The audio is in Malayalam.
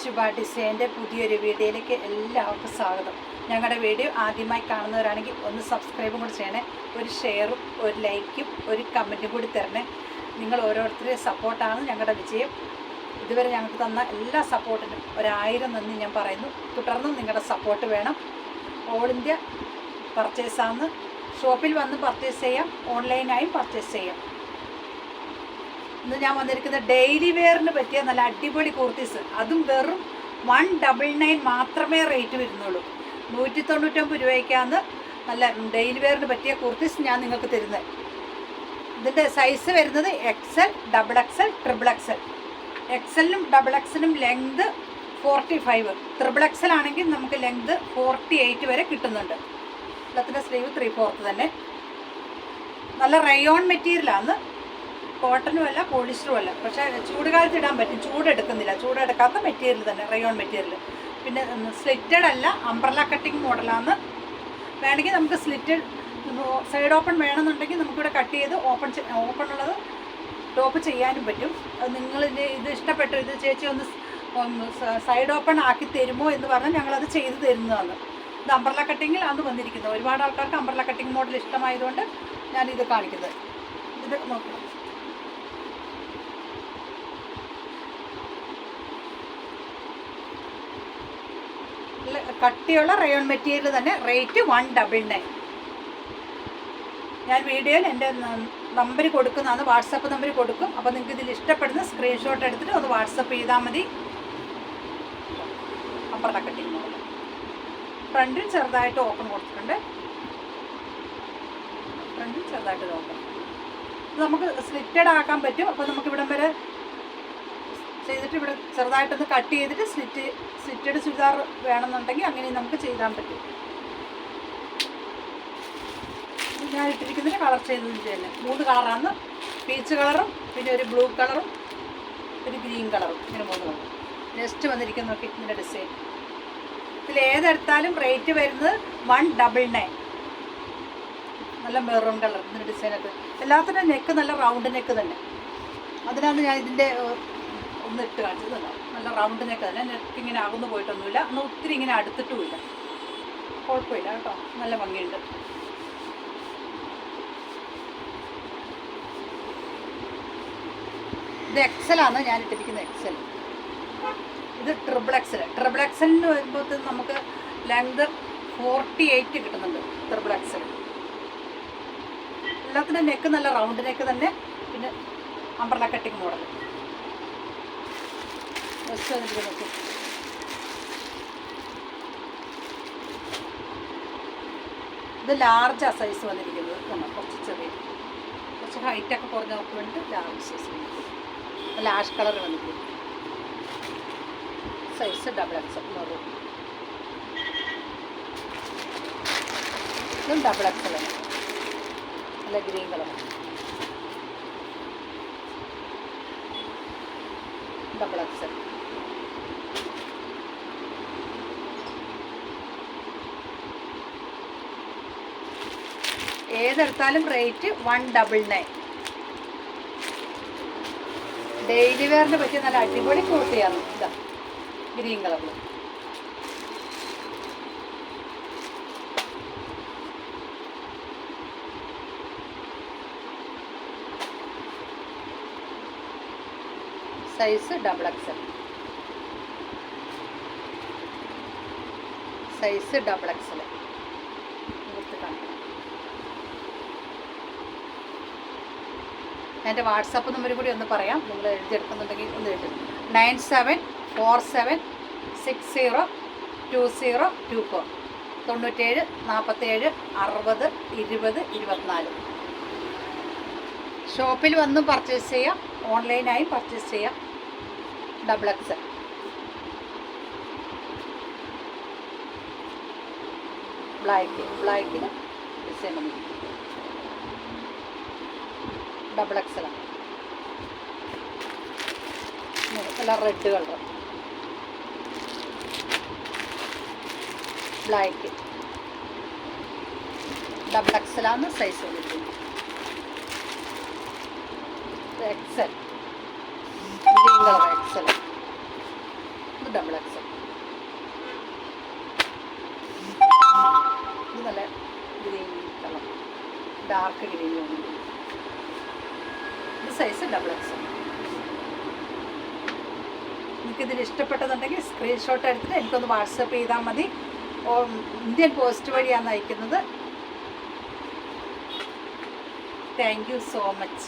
ശുഭ ഡിസൈന്റെ പുതിയൊരു വീഡിയോയിലേക്ക് എല്ലാവർക്കും സ്വാഗതം. ഞങ്ങളുടെ വീഡിയോ ആദ്യമായി കാണുന്നവരാണെങ്കിൽ ഒന്ന് സബ്സ്ക്രൈബും കൂടി ചെയ്യണേ. ഒരു ഷെയറും ഒരു ലൈക്കും ഒരു കമന്റും കൂടി തരണേ. നിങ്ങൾ ഓരോരുത്തരെയും സപ്പോർട്ടാണ് ഞങ്ങളുടെ വിജയം. ഇതുവരെ ഞങ്ങൾക്ക് തന്ന എല്ലാ സപ്പോർട്ടിനും ഒരായിരം നന്ദി ഞാൻ പറയുന്നു. തുടർന്നും നിങ്ങളുടെ സപ്പോർട്ട് വേണം. ഓൾ ഇന്ത്യ പർച്ചേസാന്ന് ഷോപ്പിൽ വന്ന് പർച്ചേസ് ചെയ്യാം. ഓൺലൈനായും പർച്ചേസ് ചെയ്യാം. ഇന്ന് ഞാൻ വന്നിരിക്കുന്നത് ഡെയിലി വെയറിന് പറ്റിയ നല്ല അടിപൊളി കുർത്തീസ്. അതും വെറും വൺ ഡബിൾ നയൻ മാത്രമേ റേറ്റ് വരുന്നുള്ളൂ. നൂറ്റി തൊണ്ണൂറ്റൊമ്പത് രൂപയ്ക്കാണ് നല്ല ഡെയിലി വെയറിന് പറ്റിയ കുർത്തീസ് ഞാൻ നിങ്ങൾക്ക് തരുന്നത്. ഇതിന്റെ സൈസ് വരുന്നത് XL double XL triple XL എക്സലിനും double എക്സലിനും length forty five triple XL ആണെങ്കിൽ നമുക്ക് ലെങ്ത് ഫോർട്ടി എയ്റ്റ് വരെ കിട്ടുന്നുണ്ട്. എല്ലാത്തിന്റെ സ്ലീവ് ത്രീ ഫോർത്ത് തന്നെ. നല്ല റയോൺ മെറ്റീരിയലാണ് കോട്ടനും അല്ല പോളിസ്റ്ററും അല്ല. പക്ഷേ ചൂടുകാലത്ത് ഇടാൻ പറ്റും. ചൂടെടുക്കുന്നില്ല. ചൂടെടുക്കാത്ത മെറ്റീരിയൽ തന്നെ റയോൺ മെറ്റീരിയൽ. പിന്നെ സ്ലിറ്റഡ് അല്ല അംബ്രല കട്ടിങ് മോഡലാണ് വേണമെങ്കിൽ നമുക്ക് സ്ലിറ്റഡ് സൈഡ് ഓപ്പൺ വേണമെന്നുണ്ടെങ്കിൽ നമുക്കിവിടെ കട്ട് ചെയ്ത് ഓപ്പൺ ഓപ്പൺ ഉള്ളത് ടോപ്പ് ചെയ്യാനും പറ്റും. അത് നിങ്ങൾ ഇത് ഇഷ്ടപ്പെട്ട ഇത് ചേച്ചി ഒന്ന് സൈഡ് ഓപ്പൺ ആക്കി തരുമോ എന്ന് പറഞ്ഞാൽ ഞങ്ങളത് ചെയ്ത് തരുന്നതാണ്. ഇത് അംബ്രല കട്ടിങ്ങിൽ ആണ് വന്നിരിക്കുന്നത്. ഒരുപാട് ആൾക്കാർക്ക് അംബ്രല കട്ടിങ് മോഡൽ ഇഷ്ടമായതുകൊണ്ട് ഞാനിത് കാണിക്കുന്നത്. ഇത് നോക്കണം. നല്ല കട്ടിയുള്ള റയോൺ മെറ്റീരിയൽ തന്നെ. റേറ്റ് വൺ ഡബിൾ നയൻ ഞാൻ വീഡിയോയിൽ എന്റെ നമ്പർ കൊടുക്കുന്നതാണ്. വാട്സപ്പ് നമ്പർ കൊടുക്കും. അപ്പോൾ നിങ്ങൾക്ക് ഇതിൽ ഇഷ്ടപ്പെടുന്ന സ്ക്രീൻഷോട്ട് എടുത്തിട്ട് ഒന്ന് വാട്സപ്പ് ചെയ്താൽ മതി. അപ്പുറത്തെ കട്ടിങ് ഫ്രണ്ടിൽ ചെറുതായിട്ട് ഓപ്പൺ കൊടുത്തിട്ടുണ്ട്. ഫ്രണ്ടിൽ ചെറുതായിട്ട് ഓപ്പൺ നമുക്ക് സ്ലിറ്റഡ് ആക്കാൻ പറ്റും. അപ്പോൾ നമുക്ക് ഇവിടം വരെ ചെയ്തിട്ട് ഇവിടെ ചെറുതായിട്ടൊന്ന് കട്ട് ചെയ്തിട്ട് സ്ലിറ്റ് സ്ലിറ്റഡ് ചുരിദാർ വേണമെന്നുണ്ടെങ്കിൽ അങ്ങനെ നമുക്ക് ചെയ്താൻ പറ്റും. ഞാൻ ഇട്ടിരിക്കുന്നതിന് കളർ ചെയ്തതിന്റെ തന്നെ മൂന്ന് കളറാണ്. പീച്ച് കളറും പിന്നെ ഒരു ബ്ലൂ കളറും ഒരു ഗ്രീൻ കളറും ഇങ്ങനെ മൂന്ന് കളർ നെക്സ്റ്റ് വന്നിരിക്കുന്ന നോക്കി ഇതിന്റെ ഡിസൈൻ ഇതിൽ ഏതെടുത്താലും റേറ്റ് വരുന്നത് വൺ ഡബിൾ നയൻ നല്ല മെറൂൺ കളർ ഇതിന്റെ ഡിസൈനൊക്കെ എല്ലാത്തിന്റെ നെക്ക് നല്ല റൗണ്ട് നെക്ക് തന്നെ. അതിനാണ് ഞാൻ ഇതിന്റെ ഒന്ന് ഇട്ട് കാണിച്ചത്? നല്ല റൗണ്ടിനൊക്കെ നെക്ക് തന്നെ. നെക്ക് ഇങ്ങനെ അകന്നു പോയിട്ടൊന്നുമില്ല. ഒന്ന് ഒത്തിരി ഇങ്ങനെ അടുത്തിട്ടുമില്ല. കുഴപ്പമില്ല കേട്ടോ. നല്ല ഭംഗിയുണ്ട്. ഇത് എക്സലാണ് ഞാൻ ഇട്ടിരിക്കുന്നത് എക്സൽ ഇത് ട്രിപ്പിൾ എക്സൽ ട്രിപ്പിൾ എക്സലിന് വരുമ്പോൾ നമുക്ക് ലെങ്ത് ഫോർട്ടി എയ്റ്റ് കിട്ടുന്നുണ്ട് ട്രിപ്പിൾ എക്സൽ എല്ലാത്തിനും നെക്ക് നല്ല റൗണ്ട് നെക്ക് തന്നെ. പിന്നെ അംബ്രല കട്ടിങ് മോഡൽ ജസ്റ്റ് വന്നിട്ട് നോക്കി ഇത് സൈസ് വന്നിരിക്കുന്നത് കുറച്ച് ചെറിയ കുറച്ച് ഹൈറ്റൊക്കെ കുറഞ്ഞവർക്ക് വേണ്ടി ലാർജ് സൈസ് ലാഷ് കളർ വന്നിരിക്കും സൈസ് ഡബിൾ എക്സ് മെറൂൺ ഇതും ഡബിൾ എക്സ് ആണ്. നല്ല green colour double XL ഏതെടുത്താലും rate one double nine daily വെയറിന് പറ്റിയ നല്ല അടിപൊളി കോട്ടിയാണ് ഇതാ ഗ്രീൻ കളറിൽ size double XL size double XL എന്റെ വാട്സാപ്പ് നമ്പർ കൂടി ഒന്ന് പറയാം. നിങ്ങൾ എഴുതിയെടുക്കുന്നുണ്ടെങ്കിൽ ഒന്ന് എഴുതും. Nine seven four seven six zero two zero two four. തൊണ്ണൂറ്റേഴ് നാൽപ്പത്തേഴ് അറുപത് ഇരുപത് ഇരുപത്തിനാല്. ഷോപ്പിൽ വന്നും പർച്ചേസ് ചെയ്യാം. ഓൺലൈനായും പർച്ചേസ് ചെയ്യാം. ഡബിൾ എക്സ് ബ്ലാക്ക് ബ്ലാക്കിന് ഡിസൈൻ വന്നിരിക്കും ഡബിൾ എക്സൽ എക്സലാണ് നല്ല red colour black double XL ആണ് size XL green colour XL double XL ഇത് നല്ല ഗ്രീൻ കളർ ഡാർക്ക് ഗ്രീൻ ഇത് സൈസ് ഡബിൾ നിങ്ങൾക്ക് എനിക്കിതിൽ ഇഷ്ടപ്പെട്ടതുണ്ടെങ്കിൽ സ്ക്രീൻഷോട്ട് എടുത്തിട്ട് എനിക്കൊന്ന് വാട്സപ്പ് ചെയ്താൽ മതി. ഇന്ത്യൻ പോസ്റ്റ് വഴിയാണ് അയക്കുന്നത്. Thank you so much